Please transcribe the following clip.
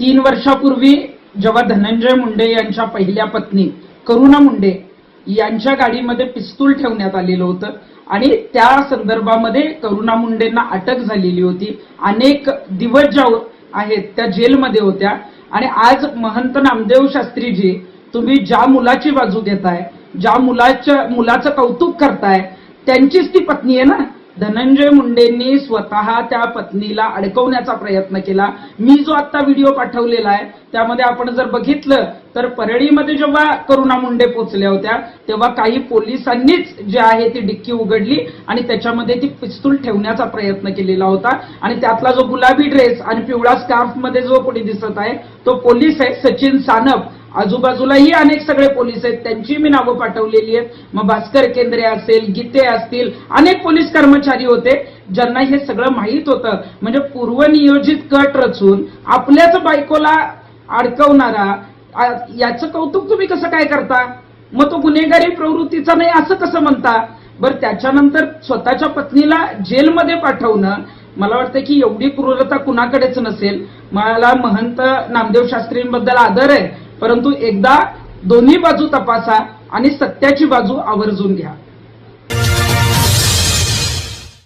तीन वर्षापूर्वी जेव्हा धनंजय मुंडे यांच्या पहिल्या पत्नी करुणा मुंडे यांच्या गाडीमध्ये पिस्तूल ठेवण्यात आलेलं होतं आणि त्या संदर्भामध्ये करुणा मुंडेंना अटक झालेली होती. अनेक दिवस ज्या आहेत त्या जेलमध्ये होत्या. आणि आज महंत नामदेव शास्त्रीजी तुम्ही ज्या मुलाची बाजू घेताय ज्या मुलाच्या मुलाचं कौतुक करताय त्यांचीच ती पत्नी आहे ना? धनंजय मुंडेंनी स्वतः त्या पत्नीला अडकवण्याचा प्रयत्न केला. मी जो आता व्हिडिओ पाठवलेला आहे त्यामध्ये आपण जर बघितलं तर परळीमध्ये जेव्हा करुणा मुंडे पोचल्या होत्या तेव्हा काही पोलिसांनीच जे आहे ती डिक्की उघडली आणि त्याच्यामध्ये ती पिस्तूल ठेवण्याचा प्रयत्न केलेला होता. आणि त्यातला जो गुलाबी ड्रेस आणि पिवळा स्कार्फमध्ये जो कोणी दिसत आहे तो पोलीस आहे सचिन सानप. आजूबाजूलाही अनेक सगळे पोलीस आहेत. त्यांची मी नावं पाठवलेली आहेत. मग भास्कर केंद्रे असेल गीते असतील अनेक पोलीस कर्मचारी होते ज्यांना हे सगळं माहीत होतं. म्हणजे पूर्वनियोजित कट रचून आपल्याच बायकोला अडकवणारा याचं कौतुक तुम्ही कसं काय करता? मग तो गुन्हेगारी प्रवृत्तीचा नाही असं कसं म्हणता? बरं त्याच्यानंतर स्वतःच्या पत्नीला जेलमध्ये पाठवणं मला वाटतं की एवढी क्रूरता कुणाकडेच नसेल. मला महंत नामदेव शास्त्रींबद्दल आदर आहे. परंतु एकदा दोन्ही बाजू तपासा आणि सत्याची बाजू आवर्जून घ्या.